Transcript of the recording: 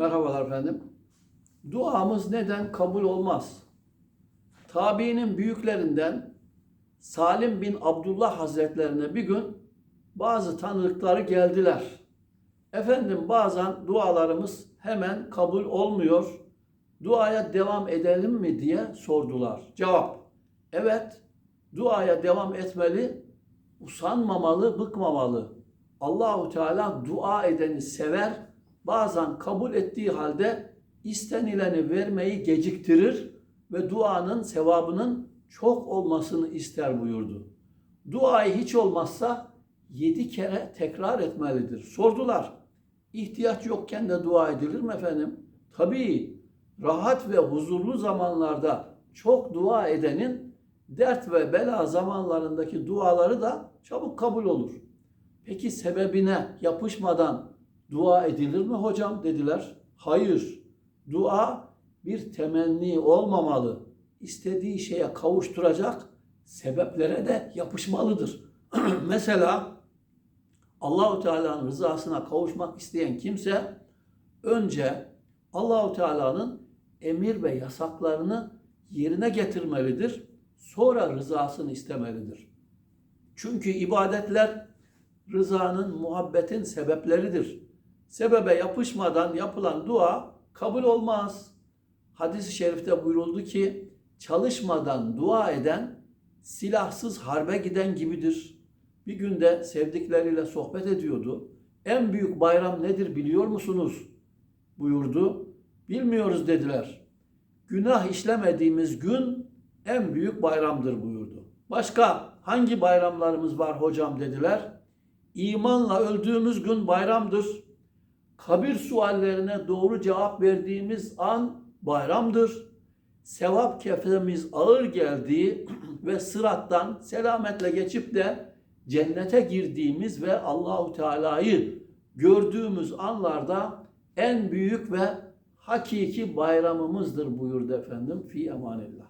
Merhabalar efendim. Duamız neden kabul olmaz? Tabiinin büyüklerinden Salim bin Abdullah Hazretlerine bir gün bazı tanıdıkları geldiler. Efendim bazen dualarımız hemen kabul olmuyor. Duaya devam edelim mi diye sordular. Cevap: Evet, duaya devam etmeli, usanmamalı, bıkmamalı. Allahu Teala dua edeni sever. Bazen kabul ettiği halde istenileni vermeyi geciktirir ve duanın sevabının çok olmasını ister buyurdu. Duayı hiç olmazsa yedi kere tekrar etmelidir. Sordular. İhtiyaç yokken de dua edilir mi efendim? Tabii rahat ve huzurlu zamanlarda çok dua edenin dert ve bela zamanlarındaki duaları da çabuk kabul olur. Peki sebebine yapışmadan dua edilir mi hocam dediler. Hayır. Dua bir temenni olmamalı. İstediği şeye kavuşturacak sebeplere de yapışmalıdır. Mesela Allahu Teala'nın rızasına kavuşmak isteyen kimse önce Allahu Teala'nın emir ve yasaklarını yerine getirmelidir. Sonra rızasını istemelidir. Çünkü ibadetler rızanın, muhabbetin sebepleridir. Sebebe yapışmadan yapılan dua kabul olmaz. Hadis-i şerifte buyuruldu ki çalışmadan dua eden silahsız harbe giden gibidir. Bir günde sevdikleriyle sohbet ediyordu. En büyük bayram nedir biliyor musunuz? buyurdu. Bilmiyoruz dediler. Günah işlemediğimiz gün en büyük bayramdır buyurdu. Başka hangi bayramlarımız var hocam dediler. İmanla öldüğümüz gün bayramdır. Kabir suallerine doğru cevap verdiğimiz an bayramdır. Sevap kefemiz ağır geldiği ve sırattan selametle geçip de cennete girdiğimiz ve Allahu Teala'yı gördüğümüz anlarda en büyük ve hakiki bayramımızdır buyurdu efendim. Fi emanillah.